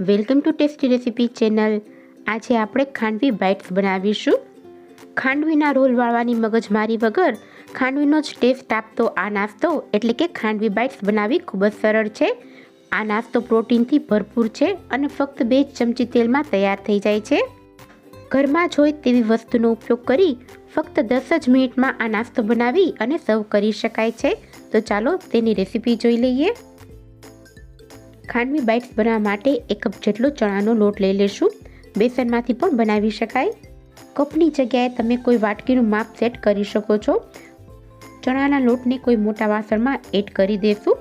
Welcome to tasty recipe channel. આજે આપણે ખાંડવી bytes બનાવીશું. ખાંડવીના રોલ વાળવાની મગજમારી વગર ખાંડવીનો જ ટેસ્ટ આપતો આ નાસ્તો એટલે કે ખાંડવી બાઇટ્સ બનાવવી ખૂબ જ સરળ છે. આ નાસ્તો પ્રોટીનથી ભરપૂર છે અને ફક્ત બે ચમચી તેલમાં તૈયાર થઈ જાય છે. ઘરમાં જ હોય તેવી વસ્તુનો ઉપયોગ કરી ફક્ત દસ જ મિનિટમાં આ નાસ્તો બનાવી અને સર્વ કરી શકાય છે. તો ચાલો તેની રેસીપી જોઈ લઈએ. ખાંડવી બાઇટ્સ બનાવવા માટે એક કપ જેટલો ચણાનો લોટ લઈ લેશું. બેસનમાંથી પણ બનાવી શકાય. કપની જગ્યાએ તમે કોઈ વાટકીનું માપ સેટ કરી શકો છો. ચણાના લોટને કોઈ મોટા વાસણમાં એડ કરી દેશું.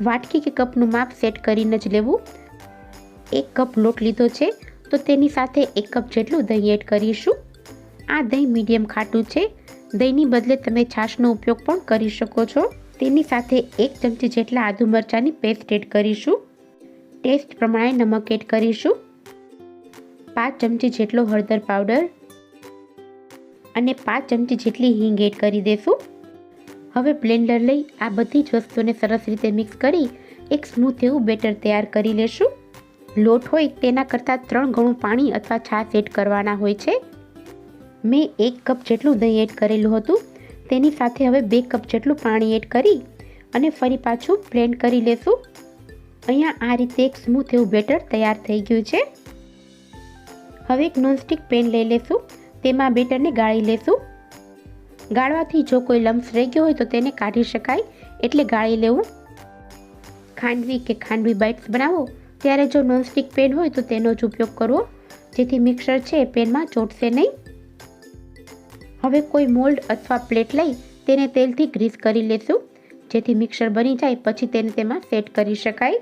વાટકી કે કપનું માપ સેટ કરીને જ લેવું. એક કપ લોટ લીધો છે, તો તેની સાથે એક કપ જેટલું દહીં એડ કરીશું. આ દહીં મીડિયમ ખાટું છે. દહીંની બદલે તમે છાશનો ઉપયોગ પણ કરી શકો છો. તેની સાથે એક ચમચી જેટલા આદુ મરચાંની પેસ્ટ એડ કરીશું. ટેસ્ટ પ્રમાણે નમક એડ કરીશું. પાંચ ચમચી જેટલો હળદર પાવડર અને પાંચ ચમચી જેટલી હિંગ એડ કરી દેશું. હવે બ્લેન્ડર લઈ આ બધી જ વસ્તુને સરસ રીતે મિક્સ કરી એક સ્મૂથ એવું બેટર તૈયાર કરી લેશું. લોટ હોય તેના કરતાં ત્રણ ગણું પાણી અથવા છાશ એડ કરવાના હોય છે. મેં એક કપ જેટલું દહીં એડ કરેલું હતું. તેની સાથે હવે બે કપ જેટલું પાણી એડ કરી અને ફરી પાછું બ્લેન્ડ કરી લેશું. અહીંયા આ રીતે એક સ્મૂથ એવું બેટર તૈયાર થઈ ગયું છે. હવે એક નોનસ્ટિક પેન લઈ લેશું. તેમાં બેટરને ગાળી લેશું. ગાળવાથી જો કોઈ લમ્સ રહી ગયો હોય તો તેને કાઢી શકાય. એટલે ગાળી લેવું. ખાંડવી કે ખાંડવી બાઇટ્સ બનાવો. ત્યારે જો નોનસ્ટિક પેન હોય તો તેનો જ ઉપયોગ કરવો. જેથી મિક્સર છે પેનમાં ચોટશે નહીં. હવે કોઈ મોલ્ડ અથવા પ્લેટ લઈ તેને તેલથી ગ્રીસ કરી લેશું. જેથી મિક્સર બની જાય, પછી તેને તેમાં સેટ કરી શકાય.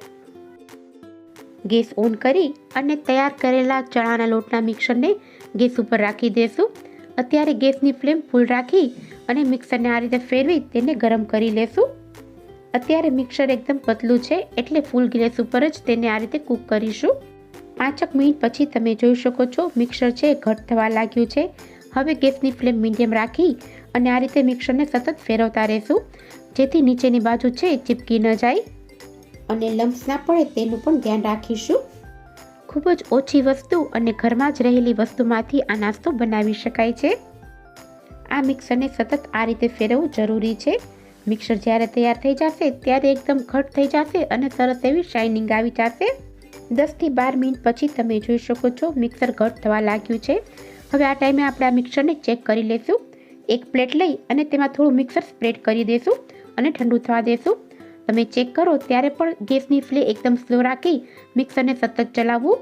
ગેસ ઓન કરી અને તૈયાર કરેલા ચણાના લોટના મિક્સરને ગેસ ઉપર રાખી દેશું. અત્યારે ગેસની ફ્લેમ ફૂલ રાખી અને મિક્સરને આ રીતે ફેરવી તેને ગરમ કરી લેશું. અત્યારે મિક્સર એકદમ પતલું છે, એટલે ફૂલ ગેસ ઉપર જ તેને આ રીતે કૂક કરીશું. પાંચક મિનિટ પછી તમે જોઈ શકો છો મિક્સર છે, ઘટ થવા લાગ્યું છે. હવે ગેસની ફ્લેમ મીડિયમ રાખી અને આ રીતે મિક્સરને સતત ફેરવતા રહેશું. જેથી નીચેની બાજુ છે ચીપકી ન જાય. અને લમ્સ ના પડે તેનું પણ ધ્યાન રાખીશું. ખૂબ જ ઓછી વસ્તુ અને ઘરમાં જ રહેલી વસ્તુમાંથી આ નાસ્તો બનાવી શકાય છે. આ મિક્સરને સતત આ રીતે ફેરવવું જરૂરી છે. મિક્સર જ્યારે તૈયાર થઈ જશે ત્યારે એકદમ ઘટ થઈ જશે અને સરસ એવી શાઇનિંગ આવી જશે. દસથી બાર મિનિટ પછી તમે જોઈ શકો છો મિક્સર ઘટ થવા લાગ્યું છે. હવે આ ટાઈમે આપણે આ મિક્સરને ચેક કરી લઈશું એક પ્લેટ લઈ અને તેમાં થોડું મિક્સર સ્પ્રેડ કરી દઈશું અને ઠંડુ થવા દઈશું તમે ચેક કરો ત્યારે પણ ગેસની ફ્લે એકદમ સ્લો રાખી મિક્સરને સતત ચલાવવું.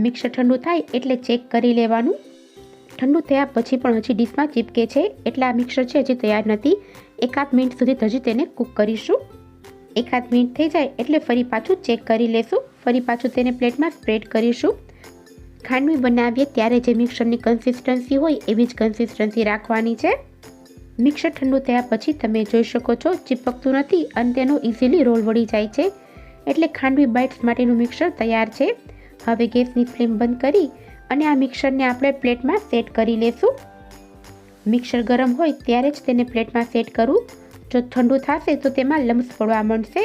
મિક્સર ઠંડુ થાય એટલે ચેક કરી લેવાનું. ઠંડુ થયા પછી પણ હજી ડીશમાં ચીપકે છે એટલે આ મિક્સર છે હજી તૈયાર નથી. એકાદ મિનિટ સુધી હજી તેને કૂક કરીશું. એકાદ મિનિટ થઈ જાય એટલે ફરી પાછું ચેક કરી લેશું. ફરી પાછું તેને પ્લેટમાં સ્પ્રેડ કરીશું. ખાંડવી બનાવીએ ત્યારે જે મિક્સરની કન્સિસ્ટન્સી હોય એવી જ કન્સિસ્ટન્સી રાખવાની છે. મિક્સર ઠંડુ થયા પછી તમે જોઈ શકો છો ચીપકતું નથી અને તેનો ઇઝીલી રોલ વળી જાય છે. એટલે ખાંડવી બાઇટ્સ માટેનું મિક્સર તૈયાર છે. હવે ગેસની ફ્લેમ બંધ કરી અને આ મિક્સરને આપણે પ્લેટમાં સેટ કરી લેશું. મિક્સર ગરમ હોય ત્યારે જ તેને પ્લેટમાં સેટ કરવું જો ઠંડુ થશે તો તેમાં લમ્સ પડવા માંડશે.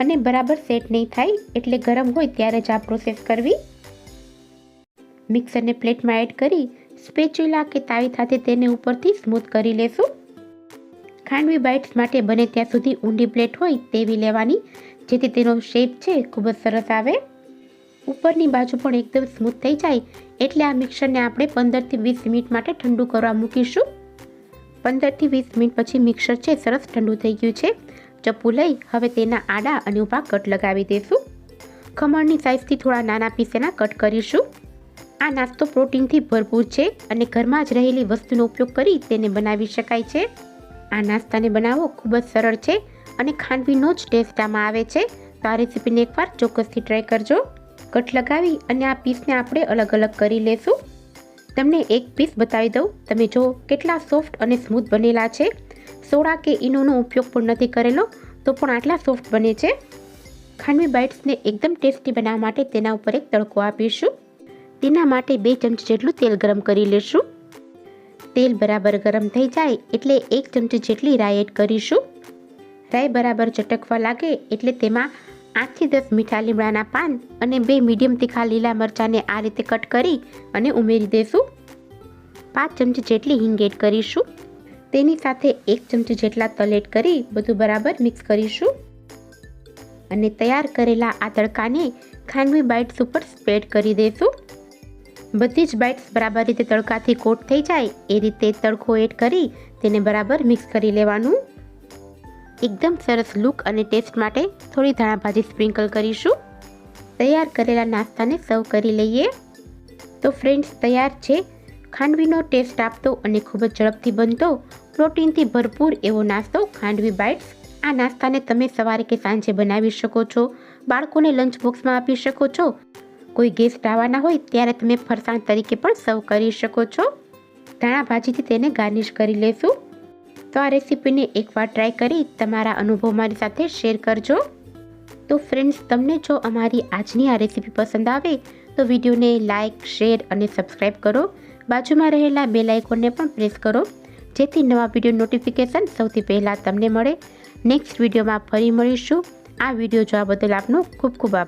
અને બરાબર સેટ નહીં થાય એટલે ગરમ હોય ત્યારે જ આ પ્રોસેસ કરવી. મિક્સરને પ્લેટમાં એડ કરી સ્પેચ્યુલા કે તાવી સાથે તેને ઉપરથી સ્મૂથ કરી લેશું. ખાંડવી બાઇટ્સ માટે બને ત્યાં સુધી ઊંડી પ્લેટ હોય તેવી લેવાની, જેથી તેનો શેપ છે ખૂબ જ સરસ આવે. ઉપરની બાજુ પણ એકદમ સ્મૂથ થઈ જાય એટલે આ મિક્સરને આપણે પંદરથી વીસ મિનિટ માટે ઠંડુ કરવા મૂકીશું. પંદરથી વીસ મિનિટ પછી મિક્સર છે સરસ ઠંડુ થઈ ગયું છે. ચપ્પુ લઈ હવે તેના આડા અને ઊભા કટ લગાવી દઈશું ખમણની સાઇઝથી થોડા નાના પીસેના કટ કરીશું. આ નાસ્તો પ્રોટીનથી ભરપૂર છે અને ઘરમાં જ રહેલી વસ્તુનો ઉપયોગ કરી તેને બનાવી શકાય છે. આ નાસ્તાને બનાવવો ખૂબ જ સરળ છે અને ખાંડવીનો જ ટેસ્ટ આમાં આવે છે. તો આ રેસીપીને એકવાર ચોક્કસથી ટ્રાય કરજો. કટ લગાવી અને આ પીસને આપણે અલગ અલગ કરી લેશું. તમને એક પીસ બતાવી દઉં. તમે જો કેટલા સોફ્ટ અને સ્મૂથ બનેલા છે. સોડા કે ઈનોનો ઉપયોગ પણ નથી કરેલો, તો પણ આટલા સોફ્ટ બને છે. ખાંડવી બાઇટ્સને એકદમ ટેસ્ટી બનાવવા માટે તેના ઉપર એક તડકો આપીશું. તેના માટે બે ચમચી જેટલું તેલ ગરમ કરી લેશું. તેલ બરાબર ગરમ થઈ જાય એટલે એક ચમચી જેટલી રાઈ એડ કરીશું. રાઈ બરાબર ચટકવા લાગે એટલે તેમાં આઠથી દસ મીઠા લીમડાના પાન અને બે મીડિયમ તીખા લીલા મરચાંને આ રીતે કટ કરી અને ઉમેરી દઈશું પાંચ ચમચી જેટલી હિંગ એડ કરીશું. તેની સાથે એક ચમચી જેટલા તલ એડ કરી બધું બરાબર મિક્સ કરીશું. અને તૈયાર કરેલા આ તડકાને ખાંડવી બાઇટ્સ ઉપર સ્પ્રેડ કરી દઈશું બધી જ બાઇટ્સ બરાબર રીતે તડકાથી કોટ થઈ જાય, એ રીતે તડકો એડ કરી તેને બરાબર મિક્સ કરી લેવાનું. એકદમ સરસ લુક અને ટેસ્ટ માટે થોડી ધાણા ભાજી સ્પ્રિંકલ કરીશું. તૈયાર કરેલા નાસ્તાને સર્વ કરી લઈએ. તો ફ્રેન્ડ્સ, તૈયાર છે. ખાંડવીનો ટેસ્ટ આપતો અને ખૂબ જ ઝડપથી બનતો, પ્રોટીનથી ભરપૂર એવો નાસ્તો ખાંડવી બાઇટ્સ. આ નાસ્તાને તમે સવારે કે સાંજે બનાવી શકો છો, બાળકોને લંચ બોક્સમાં આપી શકો છો. કોઈ ગેસ્ટ આવવાના હોય ત્યારે તમે ફરસાણ તરીકે પણ સર્વ કરી શકો છો. ધાણા ભાજીથી તેને ગાર્નિશ કરી લેશું. તો આ રેસીપીને એકવાર ટ્રાય કરી તમારા અનુભવ મારી સાથે શેર કરજો. તો ફ્રેન્ડ્સ તમને જો અમારી આજની આ રેસીપી પસંદ આવે, તો વિડીયોને લાઇક શેર અને સબસ્ક્રાઈબ કરો. બાજુમાં રહેલા બે આઇકોનને પણ પ્રેસ કરો, જેથી નવા વીડિયો નોટિફિકેશન સૌથી પહેલાં તમને મળે. નેક્સ્ટ વિડીયોમાં ફરી મળીશું. આ વીડિયો જોવા બદલ આપનો ખૂબ ખૂબ આભાર.